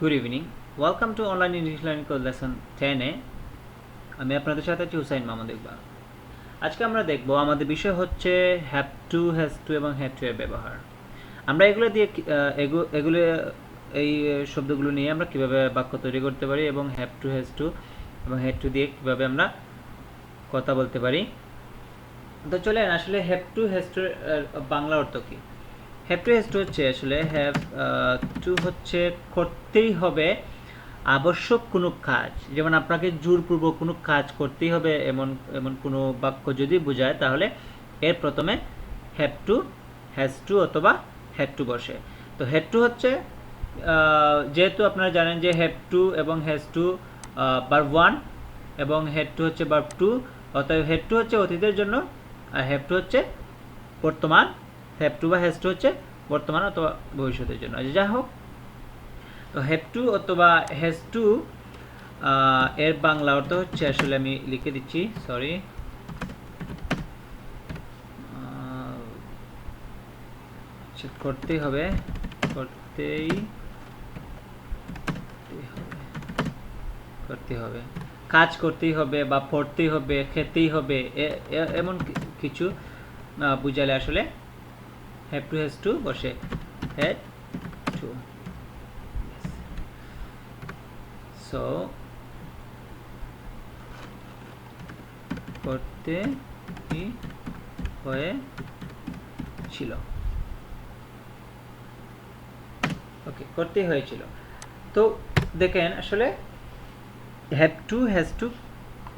Good evening welcome to online English learning course lesson টেনে আমি আপনাদের সাথে আছি হুসাইন মাহমুদ ইকবাল। আজকে আমরা দেখব আমাদের বিষয় হচ্ছে হ্যাপ টু হ্যাজ টু এবং হ্যাভ টু এর ব্যবহার। আমরা এগুলো দিয়ে এগুলো, এই শব্দগুলো নিয়ে আমরা কীভাবে বাক্য তৈরি করতে পারি এবং হ্যাপ টু হ্যাজ টু এবং হ্যাড টু দিয়ে কীভাবে আমরা কথা বলতে পারি। তো চলেন আসলে have to has to Bangla অর্থ কি? হ্যাভ টু হ্যাজ টু হচ্ছে, আসলে হ্যাভ টু হচ্ছে করতেই হবে আবশ্যক কোনো কাজ। যেমন আপনাকে জোরপূর্বক কোনো কাজ করতেই হবে এমন এমন কোনো বাক্য যদি বোঝায়, তাহলে এর প্রথমে হ্যাভ টু হ্যাজ টু অথবা হ্যাড টু বসে। তো হ্যাড টু হচ্ছে যেহেতু আপনারা জানেন যে হ্যাভ টু এবং হ্যাজ টু বার ওয়ান এবং হেড টু হচ্ছে বার টু অতএব হেড টু হচ্ছে অতীতের জন্য, আর হ্যাভ টু হচ্ছে বর্তমান হ্যাভ টু বা হ্যাজ টু হচ্ছে বর্তমান অথবা ভবিষ্যতের জন্য। আচ্ছা, যা হোক। তো হ্যাভ টু অথবা হ্যাজ টু এর বাংলা অর্থ হচ্ছে আসলে আমি লিখে দিচ্ছি সরি করতেই হবে করতেই করতে হবে। কাজ করতেই হবে বা পড়তেই হবে খেতেই হবে এমন কিছু বুঝালে আসলে হ্যাভ টু হ্যাজ টু বসে হ্যাড টু সো করতে ই হয়েছিল? ওকে করতে হয়েছিল। তো দেখেন আসলে হ্যাভ টু হ্যাজ টু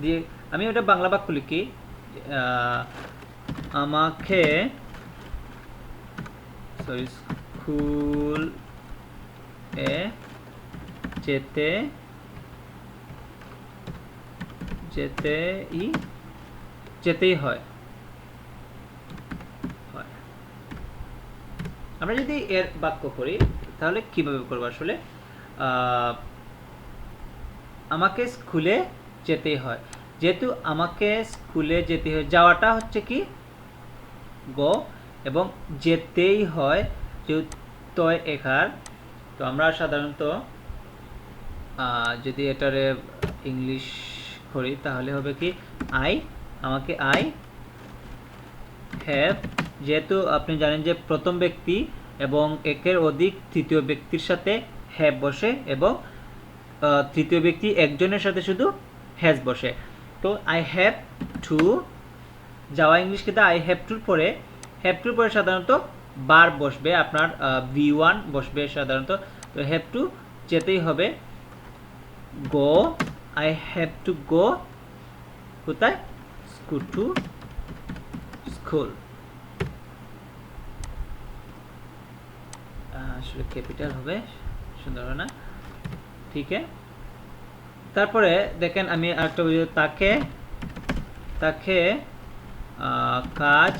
দিয়ে আমি ওটা বাংলা বাক্য লিখি। আহ, আমাকে সরি স্কুল এ যেতে যেতেই যেতেই হয়। আমরা যদি এর বাক্য করি তাহলে কীভাবে করব আসলে? আমাকে স্কুলে যেতেই হয়। যেহেতু আমাকে স্কুলে যেতে হয়, যাওয়াটা হচ্ছে কি? গো এবং যেতেই হয় যেহেতু তয় একার, তো আমরা সাধারণত যদি এটারে ইংলিশ করি, তাহলে হবে কি, আই, আমাকে আই হ্যাভ যেহেতু আপনি জানেন যে প্রথম ব্যক্তি এবং একের অধিক তৃতীয় ব্যক্তির সাথে হ্যাভ বসে এবং তৃতীয় ব্যক্তি একজনের সাথে শুধু হ্যাজ বসে। তো আই হ্যাভ টু যাওয়া ইংলিশ কিন্তু আই হ্যাভ টুর পরে টুর পরে সাধারণত বার বসবে, আপনার ভি ওয়ান বসবে সাধারণত। তো হ্যাভ টু যেতেই হবে। Go I have to go কোথায়? স্কুল টু স্কুল আসলে ক্যাপিটাল হবে, সুন্দর হবে না। ঠিক আছে। তারপরে দেখেন আমি আরেকটা বুঝি তাকে তাকে কাজ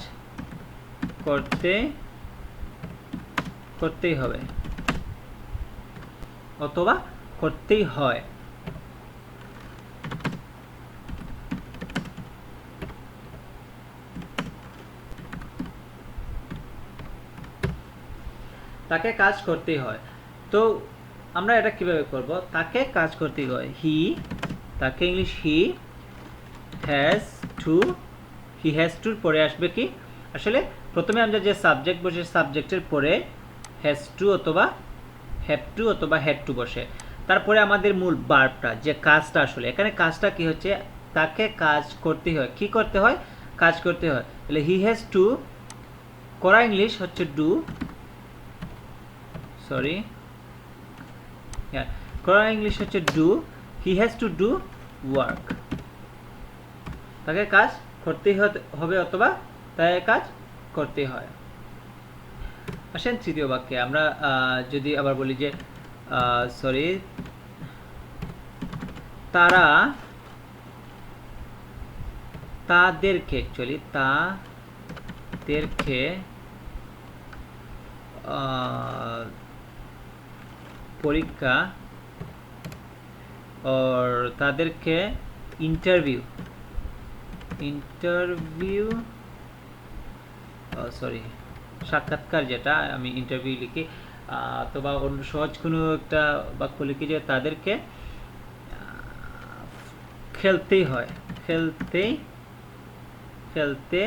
করতে, করতেই হবে। অথবা করতেই হয়। তাকে কাজ করতেই হয়। তো আমরা এটা কীভাবে করব? তাকে কাজ করতেই হয়। হি তাকে English he has to he has টুর পরে আসবে কি? আসলে প্রথমে আমরা যে সাবজেক্ট বসে সাবজেক্টের পরে হ্যাজ টু অথবা হ্যাভ টু অথবা হ্যাড টু বসে। তারপরে আমাদের মূল বার্বটা যে কাজটা আসলে। এখানে কাজটা কি হচ্ছে? তাকে কাজ করতে হয়। কি করতে হয়? কাজ করতে হয়। তাহলে হি হ্যাজ টু করা ইংলিশ হচ্ছে ডু সরি করা ইংলিশ হচ্ছে do he has to do work তাকে কাজ করতেই হবে অথবা তাকে কাজ করতেই হয়। আসেন তৃতীয় বাক্যে, আমরা যদি আবার বলি যে সরি তারা তাদেরকে অ্যাকচুয়ালি তাদেরকে পরীক্ষা और তাদেরকে ইন্টারভিউ ইন্টারভিউ সরি, সাক্ষাৎকার যেটা আমি ইন্টারভিউ লিখি অথবা অন্য সহজ কোনো একটা বাক্য লিখি যে তাদেরকে খেলতেই হয়, খেলতেই, খেলতে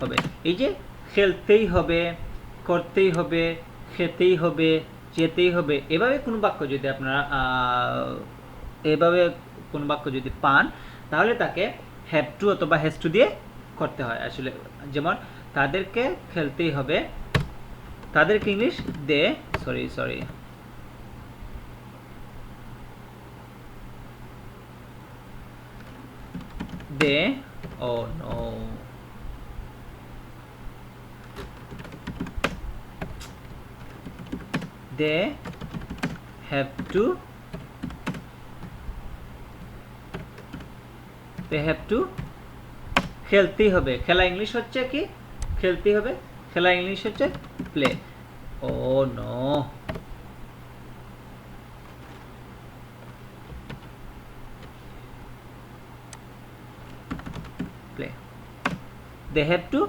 হবে। এই যে খেলতেই হবে, করতেই হবে, খেতেই হবে, যেতেই হবে, এভাবে কোনো বাক্য যদি আপনারা এভাবে কোনো বাক্য যদি পান, তাহলে তাকে হ্যাভ টু অথবা হ্যাজ টু দিয়ে করতে হয়। আসলে যেমন তাদেরকে খেলতেই হবে। তাদেরকে English they sorry sorry they, oh, no. they have to they have to খেলতেই হবে। খেলা ইংলিশ হচ্ছে কি? খেলতেই হবে। খেলা ইংলিশ হচ্ছে play oh no they have to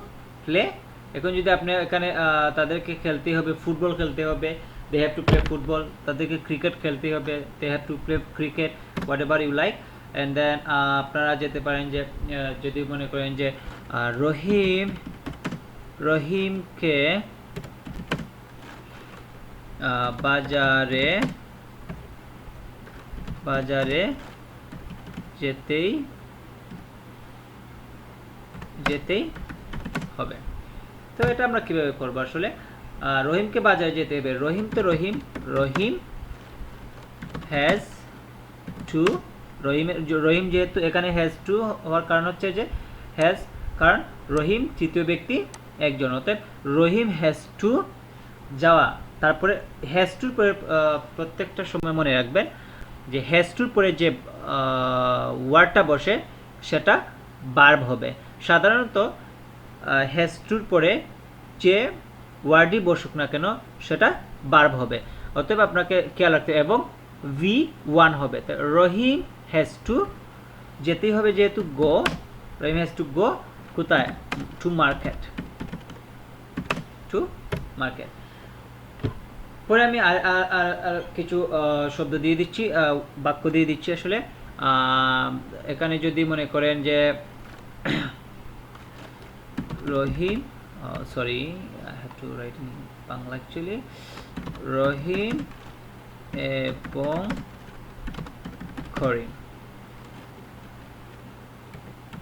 play এখন যদি আপনি এখানে তাদেরকে খেলতে হবে, ফুটবল খেলতে হবে they have to play football তাদেরকে ক্রিকেট খেলতে হবে they have to play cricket whatever you like and then আপনারা যেতে পারেন যে যদি মনে করেন যে রহিম, রহিমকে বাজারে বাজারে যেতেই যেতেই হবে। তো এটা আমরা কীভাবে করব আসলে? রহিমকে বাজারে যেতে হবে। রহিম তো রহিম রহিম হ্যাজ টু রহিমের রহিম যেহেতু এখানে হ্যাজ টু হওয়ার কারণ হচ্ছে যে হ্যাজ কারণ রহিম তৃতীয় ব্যক্তি একজন। অতএব রহিম হ্যাজ টু যাওয়া, তারপরে হ্যাজ টুর পরে প্রত্যেকটা সময় মনে রাখবেন যে হ্যাজ টুর পরে যে ওয়ার্ডটা বসে সেটা বার্ব হবে। সাধারণত হ্যাজ টুর পরে যে ওয়ার্ডই বসুক না কেন, সেটা বার্ব হবে। অতএব আপনাকে খেয়াল রাখতে এবং ভি ওয়ান হবে। রহিম হ্যাজ টু যেতেই হবে যেহেতু গো রহিম হ্যাজ টু গো কোথায়? টু মার্কেট টু মার্কেট পরে আমি আর, আর- কিছু শব্দ দিয়ে দিচ্ছি বাক্য দিয়ে দিচ্ছি আসলে। এখানে যদি মনে করেন যে, Rahim sorry I have to write in Bangla actually Rahim এবং করিম।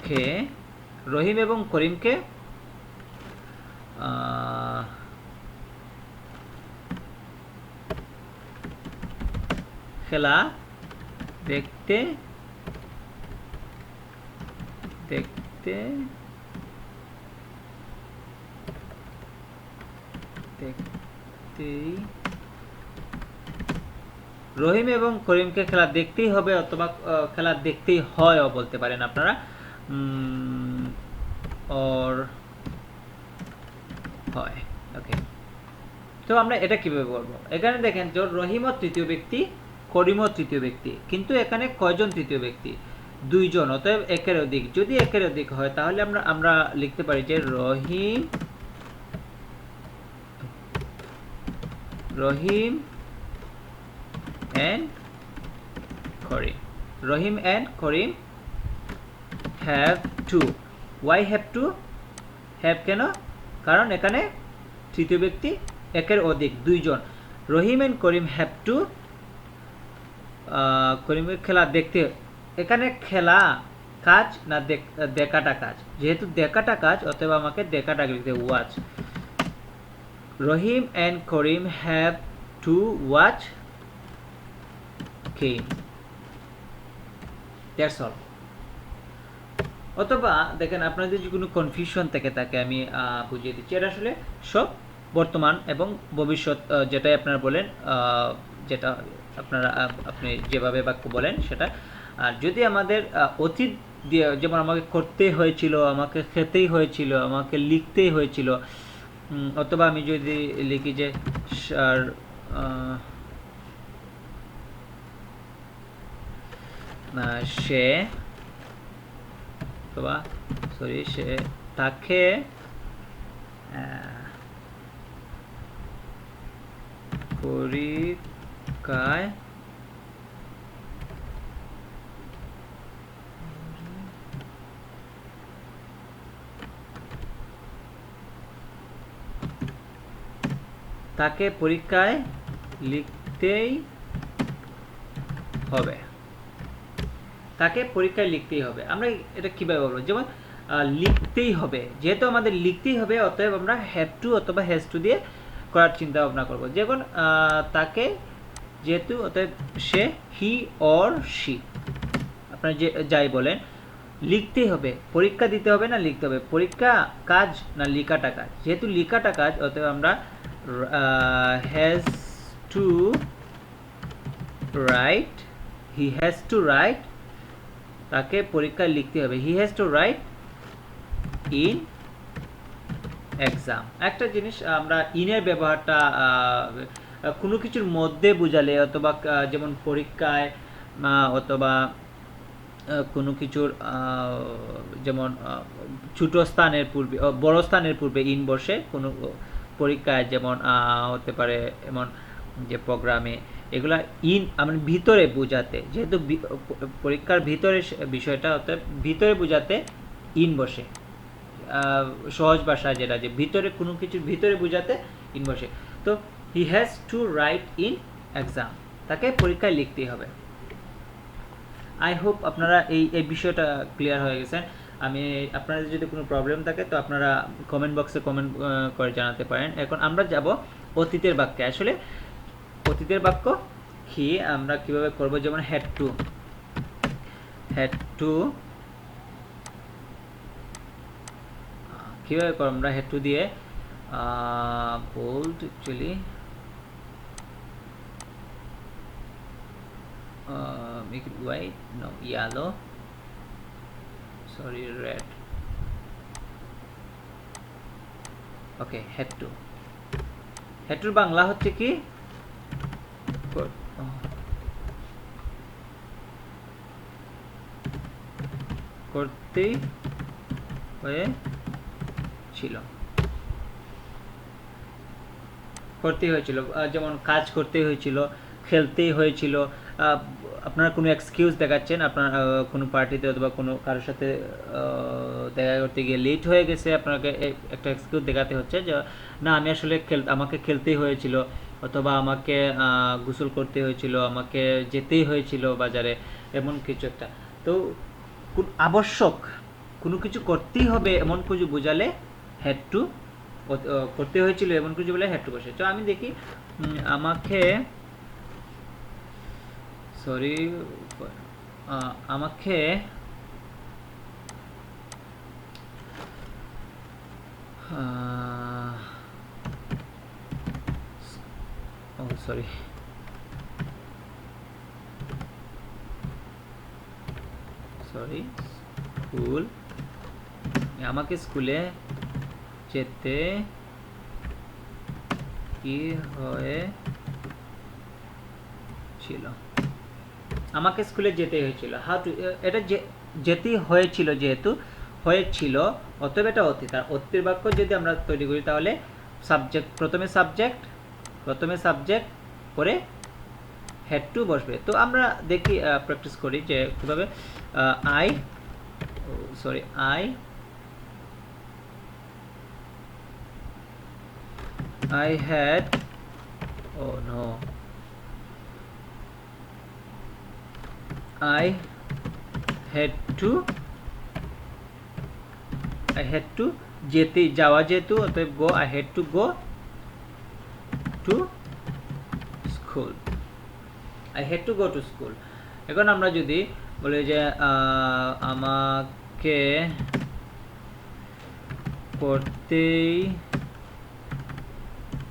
কে রহিম এবং করিমকে খেলা দেখতে দেখতে, দেখতেই রহিম এবং করিমকে খেলা দেখতেই হবে অথবা খেলা দেখতেই হয় বলতে পারেন আপনারা। Or হয় ওকে তো আমরা এটা কীভাবে বলব? এখানে দেখেন, যে রহিমও তৃতীয় ব্যক্তি করিমও তৃতীয় ব্যক্তি, কিন্তু এখানে কয়জন তৃতীয় ব্যক্তি? দুইজন, অতএব একের অধিক। যদি একের অধিক হয়, তাহলে আমরা আমরা লিখতে পারি যে রহিম রহিম and Karim. Rahim and Karim have to. Why have to? Have কেন? কারণ এখানে তৃতীয় ব্যক্তি একের অধিক, দুইজন। Rahim and Karim have to করিমের খেলা দেখতে। এখানে খেলা কাজ না দেখ- দেখাটা কাজ? যেহেতু দেখাটা কাজ, অতএব আমাকে দেখাটা লিখতে watch Rahim and Karim have to watch game that's all অথবা দেখেন আপনাদের যদি কোনো কনফিউশন থেকে থাকে আমি বুঝিয়ে দিচ্ছি। এটা আসলে সব বর্তমান এবং ভবিষ্যৎ যেটাই আপনারা বলেন যেটা আপনারা আপনি যেভাবে বাক্য বলেন সেটা। আর যদি আমাদের অতীত দিয়ে যেমন আমাকে করতে হয়েছিল আমাকে খেতেই হয়েছিল আমাকে লিখতেই হয়েছিল অথবা আমি যদি লিখি যে আহ, সে অথবা সরি সে তাকে পরীক্ষায় তাকে পরীক্ষায় লিখতেই হবে। তাকে পরীক্ষায় লিখতেই হবে। আমরা এটা কীভাবে বলব? যেমন লিখতেই হবে। যেহেতু আমাদের লিখতেই হবে, অতএব আমরা হ্যাভ টু অথবা হ্যাজ টু দিয়ে করার চিন্তা ভাবনা করব। যেমন তাকে যেহেতু, অতএব সে হি অর শি আপনার যে, যাই বলেন, লিখতেই হবে। পরীক্ষা দিতে হবে না লিখতে হবে? পরীক্ষা কাজ না লিখাটা কাজ? যেহেতু লিখাটা কাজ, অতএব আমরা has to write he has to write তাকে পরীক্ষায় লিখতে হবে। He has to write in exam একটা জিনিস আমরা ইনের ব্যবহারটা কোনো কিছুর মধ্যে বোঝালে অথবা যেমন পরীক্ষায় অথবা কোনো কিছুর যেমন ছোট স্থানের পূর্বে বড় স্থানের পূর্বে ইন বসে কোনো পরীক্ষায় যেমন হতে পারে এমন যে প্রোগ্রামে এগুলা ইন মানে ভিতরে বোঝাতে, যেহেতু পরীক্ষার ভিতরে বিষয়টা অর্থাৎ ভিতরে বোঝাতে ইন বসে। সহজ ভাষা যেটা, যে ভিতরে কোনো কিছুর ভিতরে বোঝাতে ইন বসে। তো he has to write in exam তাকে পরীক্ষায় লিখতেই হবে। আই হোপ আপনারা এই এই বিষয়টা ক্লিয়ার হয়ে গেছেন আমি, আপনাদের যদি কোনো প্রবলেম থাকে, তো আপনারা কমেন্ট বক্সে কমেন্ট করে জানাতে পারেন। এখন আমরা যাব অতীতের বাক্যে। আসলে অতীতের বাক্য কি আমরা কীভাবে করব? যেমন হ্যাড টু হ্যাড টু কীভাবে করব? আমরা হ্যাড টু দিয়ে bold actually make it white, no, yellow, sorry, red. Okay had to had টুর বাংলা হচ্ছে কি? কর- ও। করতেই হয়ে ছিল। করতেই হয়েছিল। যেমন কাজ করতে হয়েছিল খেলতেই হয়েছিল আপনারা কোনো এক্সকিউজ দেখাচ্ছেন? আপনার কোনো পার্টিতে অথবা কোনো কারোর সাথে দেখা করতে গিয়ে লেট হয়ে গেছে, আপনাকে একটা এক্সকিউজ দেখাতে হচ্ছে যে, না, আমি আসলে খেল, আমাকে খেলতেই হয়েছিল। অথবা আমাকে গোসল করতে হয়েছিল, আমাকে যেতেই হয়েছিল বাজারে, এমন কিছু একটা। তো আবশ্যক, কোনো কিছু করতেই হবে এমন কিছু বোঝালে হ্যাড টু করতে হয়েছিল এমন কিছু বলে হ্যাড টু বসে। তো আমি দেখি আমাকে সরি আমাকে ও সরি সরি স্কুল আমাকে স্কুলে যেতে কি হয়েছিল? আমাকে স্কুলে যেতে হয়েছিল। হাউ টু এটা যেতেই হয়েছিল যেহেতু, হয়েছিল। অতএব এটা অতীত। আর অতীতের বাক্য যদি আমরা তৈরি করি তাহলে সাবজেক্ট প্রথমে সাবজেক্ট প্রথমে সাবজেক্ট পরে হেড টু বসবে। তো আমরা দেখি প্র্যাকটিস করি যে কীভাবে I sorry I I had oh no, I had to, I had to যেতে, যাওয়া যেহেতু, অতএব go I had to go to school I had to go to school এখন আমরা যদি বলি যে আমাকে পড়তেই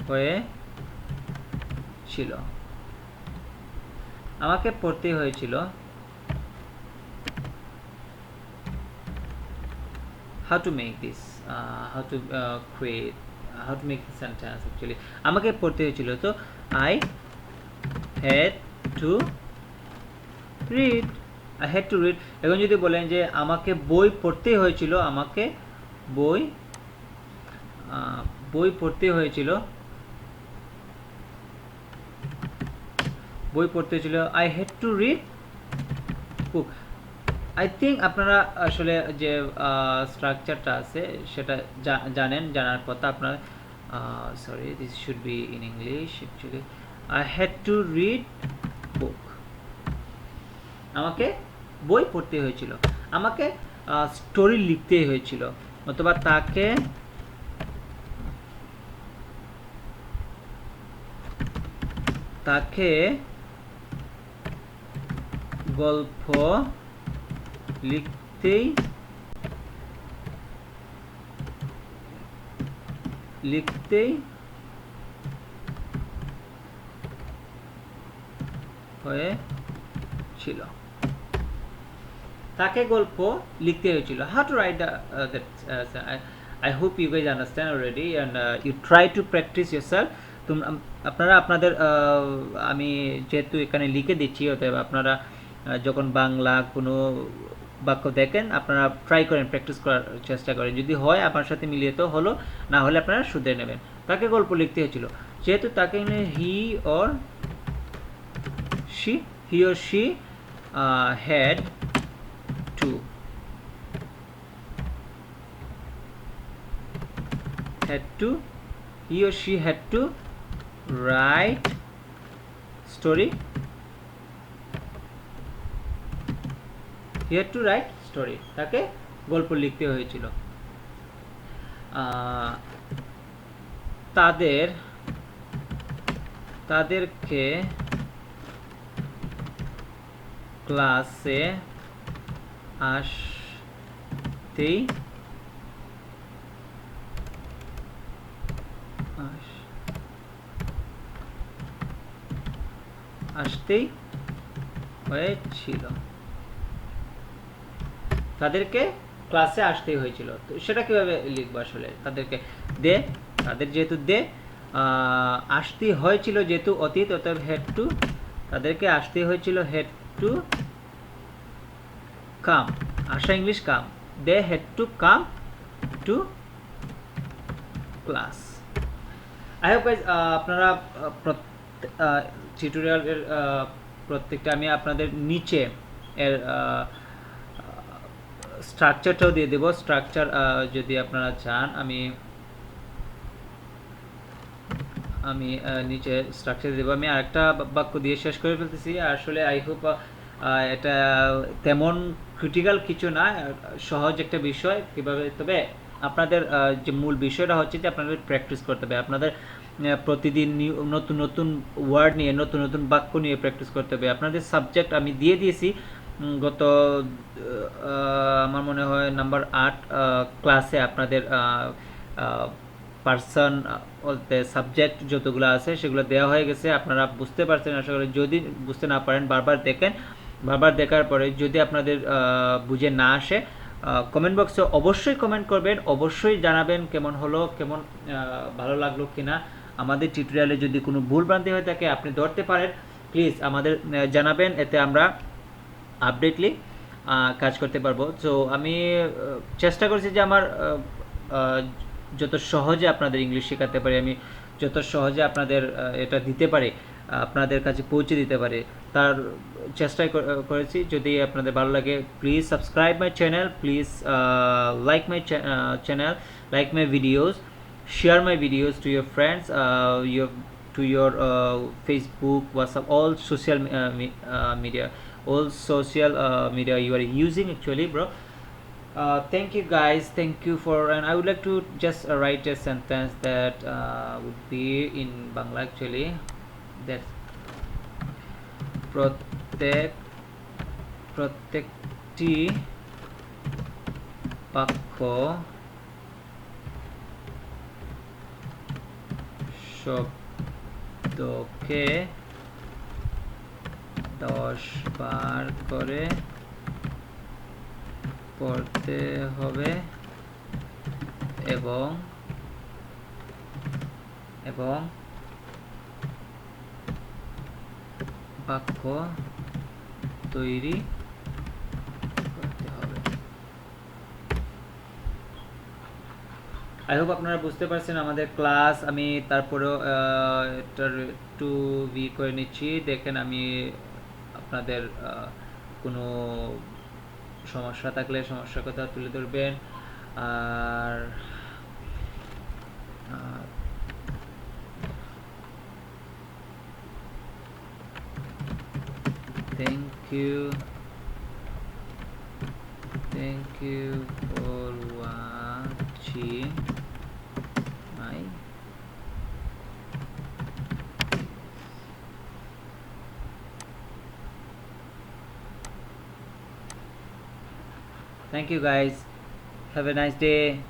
হয়ে ছিল আমাকে পড়তে হয়েছিল। How to make this uh, how to uh, create how to make sentence actually আমাকে পড়তে হয়েছিল। তো I had to read, I had to read এখন যদি বলেন যে আমাকে বই পড়তে হয়েছিল, আমাকে বই বই পড়তে হয়েছিল, বই পড়তে ছিল I had to read book I think আপনারা আসলে যে স্ট্রাকচারটা আছে, সেটা জানেন, জানার কথা আপনার sorry this should be in English actually I had to read book আমাকে বই পড়তে হয়েছিল। আমাকে স্টোরি লিখতে হয়েছিল। অথবা তাকে তাকে গল্প লিখতেই লিখতেই হয়েছিল। তাকে গল্প লিখতে হয়েছিল। How to write that I hope you guys understand already and you try to practice yourself তোমরা আপনারা আপনাদের আহ, আমি যেহেতু এখানে লিখে দিচ্ছি অতএব আপনারা আহ, যখন বাংলা কোনো বাক্য দেখেন আপনারা ট্রাই করেন প্র্যাকটিস করার চেষ্টা করেন। যদি হয় আপনার সাথে মিলিয়ে তো হলো না হলে আপনারা শুধরে নেবেন। তাকে গল্প লিখতে হয়েছিল। যেহেতু তাকে he or he or she uh, had to had to he or she had to write story had to write story তাকে গল্প লিখতে হয়েছিল। তাদের তাদেরকে ক্লাসে আসতেই আসতেই হয়েছিল। তাদেরকে ক্লাসে আসতেই হয়েছিল। তো সেটা কীভাবে লিখব আসলে? তাদেরকে দে তাদের যেহেতু দে আহ, আসতেই হয়েছিল যেহেতু অতীত অতএব হেড টু তাদেরকে আসতেই হয়েছিল হেড টু কাম আসা English come they had to come to class I hope guys আপনারা টিউটোরিয়ালের প্রত্যেকটা আমি আপনাদের নিচে এর স্ট্রাকচারটাও দিয়ে দেবো। স্ট্রাকচার যদি আপনারা চান, আমি আমি নিচে স্ট্রাকচার দেবো। আমি আরেকটা বাক্য দিয়ে শেষ করে ফেলতেছি। আসলে আই হোপ এটা তেমন ক্রিটিক্যাল কিছু না সহজ একটা বিষয়। কীভাবে, তবে আপনাদের যে মূল বিষয়টা হচ্ছে যে আপনাদের প্র্যাকটিস করতে হবে। আপনাদের প্রতিদিন নতুন নতুন ওয়ার্ড নিয়ে, নতুন নতুন বাক্য নিয়ে প্র্যাকটিস করতে হবে। আপনাদের সাবজেক্ট আমি দিয়ে দিয়েছি। গত আমার মনে হয় নাম্বার আট ক্লাসে আপনাদের পার্সন বলতে সাবজেক্ট যতগুলো আছে সেগুলো দেওয়া হয়ে গেছে। আপনারা বুঝতে পারছেন, আশা করি যদি বুঝতে না পারেন, বারবার দেখেন। বারবার দেখার পরে যদি আপনাদের বুঝে না আসে কমেন্ট বক্সে অবশ্যই কমেন্ট করবেন। অবশ্যই জানাবেন কেমন হলো, কেমন ভালো লাগল কিনা। আমাদের টিউটোরিয়ালে যদি কোনো ভুল ভ্রান্তি হয়ে থাকে, আপনি ধরতে পারেন। প্লিজ আমাদের জানাবেন। এতে আমরা আপডেটলি কাজ করতে পারব। তো আমি চেষ্টা করছি যে আমার যত সহজে আপনাদের ইংলিশ শেখাতে পারি আমি যত সহজে আপনাদের এটা দিতে পারি আপনাদের কাছে পৌঁছে দিতে পারি তার চেষ্টাই কর- করেছি। যদি আপনাদের ভালো লাগে please subscribe my channel please like my channel like my videos share my videos to your friends uh, your to your uh, facebook whatsapp all all social uh, media you are using actually bro. Uh, thank you guys thank you for and i would like to just uh, write a sentence that uh, would be in bangla actually. That protect protecti pakko okay দশ বার করে পড়তে হবে এবং এবং বাক্য তৈরি করতে হবে। আই হোপ আপনারা বুঝতে পারছেন আমাদের ক্লাস আমি তারপরেও এটার একটু ভি করে নিচ্ছি। দেখেন আমি আপনাদের কোনো সমস্যা থাকলে সমস্যার কথা তুলে ধরবেন। আর thank you thank you for watching. Thank you guys. Have a nice day